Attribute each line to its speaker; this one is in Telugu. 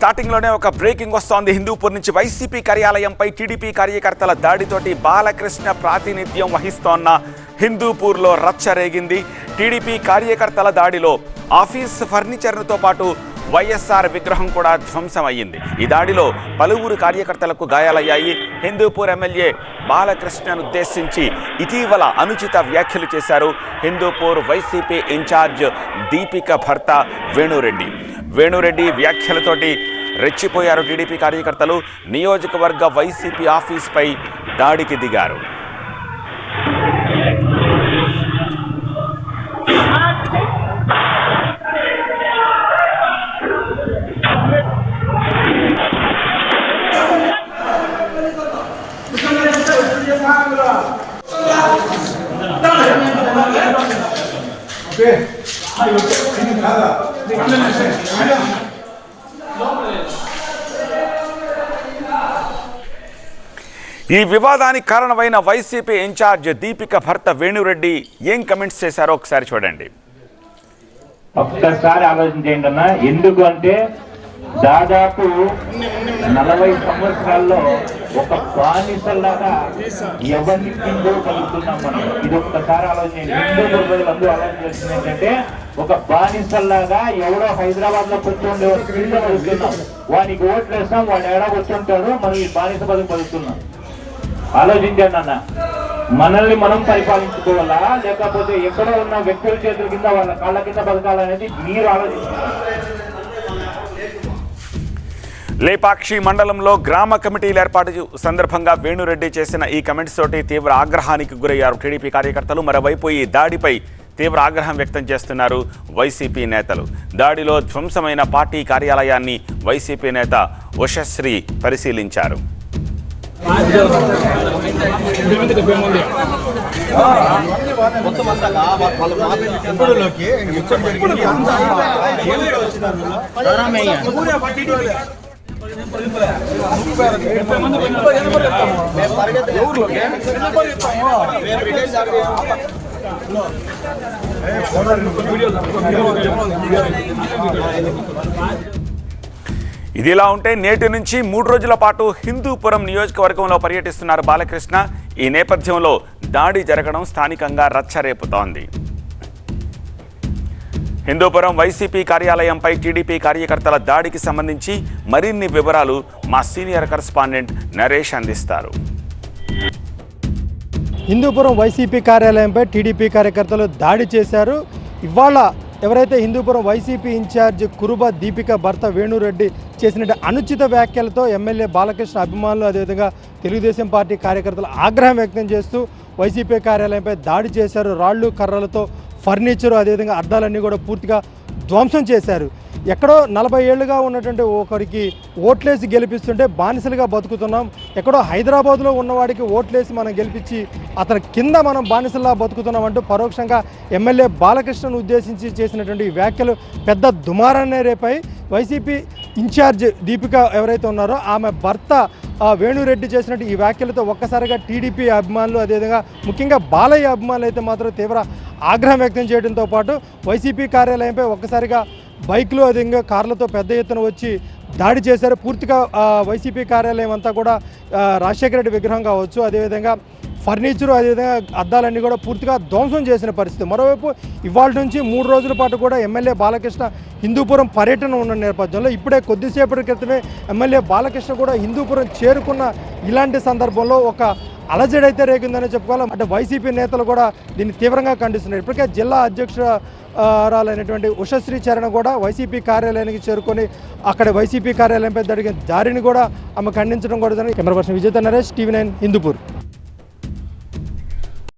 Speaker 1: స్టార్టింగ్లోనే ఒక బ్రేకింగ్ వస్తోంది. హిందూపూర్ నుంచి వైసీపీ కార్యాలయంపై టీడీపీ కార్యకర్తల దాడితోటి బాలకృష్ణ ప్రాతినిధ్యం వహిస్తోన్న హిందూపూర్లో రచ్చ రేగింది టీడీపీ కార్యకర్తల దాడిలో ఆఫీస్ ఫర్నిచర్తో పాటు వైఎస్ఆర్ విగ్రహం కూడా ధ్వంసం అయ్యింది. ఈ దాడిలో పలువురు కార్యకర్తలకు గాయాలయ్యాయి. హిందూపూర్ ఎమ్మెల్యే బాలకృష్ణను ఉద్దేశించి ఇటీవల అనుచిత వ్యాఖ్యలు చేశారు. హిందూపూర్ వైసీపీ ఇన్ఛార్జ్ దీపిక భర్త వేణురెడ్డి. వేణురెడ్డి వ్యాఖ్యలతోటి రెచ్చిపోయారు టీడీపీ కార్యకర్తలు. నియోజకవర్గ వైసీపీ ఆఫీస్పై దాడికి దిగారు. ఈ వివాదానికి కారణమైన వైసీపీ ఇన్ఛార్జ్ దీపిక భర్త వేణురెడ్డి ఏం కమెంట్స్ చేశారో ఒకసారి చూడండి.
Speaker 2: ఒక్కసారి ఆలోచించండి అన్న. ఎందుకు అంటే దాదాపు నలభై సంవత్సరాల్లో ఒక బానిసలాగా ఎవరిని కిందో కలుగుతున్నాం మనం? ఇది ఒక్కసారి ఆలోచించండి హిందూ ప్రజలందరూ ఆలోచించాల్సింది ఏంటంటే ఒక బానిసల్లాగా ఎవడో హైదరాబాద్లో కూర్చుండే కింద బతుకుతున్నాం వానికి ఓట్లు వేస్తాం వాడు ఏడా కూర్చుంటాడు మనం ఈ బానిస బతుకు బతుకుతున్నాం ఆలోచించండి అన్న. మనల్ని మనం పరిపాలించుకోవాలా? లేకపోతే ఎక్కడో ఉన్న వ్యక్తుల చేతుల కింద వాళ్ళ కాళ్ళ కింద బతకాలనేది మీరు ఆలోచించాలి
Speaker 1: లేపాక్షి మండలంలో గ్రామ కమిటీలు ఏర్పాటు సందర్భంగా వేణురెడ్డి చేసిన ఈ కమెంట్స్ తోటి తీవ్ర ఆగ్రహానికి గురయ్యారు టీడీపీ కార్యకర్తలు. మరోవైపు ఈ దాడిపై తీవ్ర ఆగ్రహం వ్యక్తం చేస్తున్నారు వైసీపీ నేతలు. దాడిలో ధ్వంసమైన పార్టీ కార్యాలయాన్ని వైసీపీ నేత ఉషశ్రీ పరిశీలించారు. ఇదిలా ఉంటే నేటి నుంచి మూడు రోజుల పాటు హిందూపురం నియోజకవర్గంలో పర్యటిస్తున్నారు బాలకృష్ణ. ఈ నేపథ్యంలో దాడి జరగడం స్థానికంగా రచ్చరేపుతోంది. హిందూపురం వైసీపీ కార్యాలయంపై టీడీపీ కార్యకర్తల దాడికి సంబంధించి మరిన్ని వివరాలు మా సీనియర్ కరస్పాండెంట్ నరేష్ అందిస్తారు.
Speaker 3: హిందూపురం వైసీపీ కార్యాలయంపై టీడీపీ కార్యకర్తలు దాడి చేశారు. ఇవాళ ఎవరైతే హిందూపురం వైసీపీ ఇన్ఛార్జ్ కురుబ దీపిక భర్త వేణురెడ్డి చేసిన అనుచిత వ్యాఖ్యలతో ఎమ్మెల్యే బాలకృష్ణ అభిమానులు అదేవిధంగా తెలుగుదేశం పార్టీ కార్యకర్తలు ఆగ్రహం వ్యక్తం చేస్తూ వైసీపీ కార్యాలయంపై దాడి చేశారు. రాళ్ళు కర్రలతో ఫర్నిచర్ అదేవిధంగా అద్దాలన్నీ కూడా పూర్తిగా ధ్వంసం చేశారు. ఎక్కడో నలభై ఏళ్ళుగా ఉన్నటువంటి ఒకరికి ఓట్లేసి గెలిపిస్తుంటే బానిసలుగా బతుకుతున్నాం. ఎక్కడో హైదరాబాద్లో ఉన్నవాడికి ఓట్లేసి మనం గెలిపించి అతని కింద మనం బానిసల్లా బతుకుతున్నాం అంటూ పరోక్షంగా ఎమ్మెల్యే బాలకృష్ణను ఉద్దేశించి చేసినటువంటి వ్యాఖ్యలు పెద్ద దుమారాన్ని రేపై వైసీపీ ఇన్ఛార్జ్ దీపిక ఎవరైతే ఉన్నారో ఆమె భర్త వేణురెడ్డి చేసినట్టు ఈ వ్యాఖ్యలతో ఒక్కసారిగా టీడీపీ అభిమానులు అదేవిధంగా ముఖ్యంగా బాలయ్య అభిమానులు అయితే మాత్రం తీవ్ర ఆగ్రహం వ్యక్తం చేయడంతో పాటు వైసీపీ కార్యాలయంపై ఒక్కసారిగా బైక్లు అదేవిధంగా కార్లతో పెద్ద ఎత్తున వచ్చి దాడి చేశారు. పూర్తిగా వైసీపీ కార్యాలయం అంతా కూడా రాజశేఖర రెడ్డి విగ్రహం కావచ్చు అదేవిధంగా ఫర్నిచరు అదేవిధంగా అద్దాలన్నీ కూడా పూర్తిగా ధ్వంసం చేసిన పరిస్థితి. మరోవైపు ఇవాళ నుంచి మూడు రోజుల పాటు కూడా ఎమ్మెల్యే బాలకృష్ణ హిందూపురం పర్యటన ఉన్న నేపథ్యంలో ఇప్పుడే కొద్దిసేపటి క్రితమే ఎమ్మెల్యే బాలకృష్ణ కూడా హిందూపురం చేరుకున్న ఇలాంటి సందర్భంలో ఒక అలజడైతే రేగిందని చెప్పుకోవాలి. అంటే వైసీపీ నేతలు కూడా దీన్ని తీవ్రంగా ఖండిస్తున్నారు. ఇప్పటికే జిల్లా అధ్యక్షురాలైనటువంటి ఉషశ్రీ చరణ కూడా వైసీపీ కార్యాలయానికి చేరుకొని అక్కడ వైసీపీ కార్యాలయంపై జరిగిన దారిని కూడా ఆమె ఖండించడం కూడా జరిగింది. కెమెరా పర్సన్ విజేత నరేష్ టీవీ నైన్ హిందూపూర్.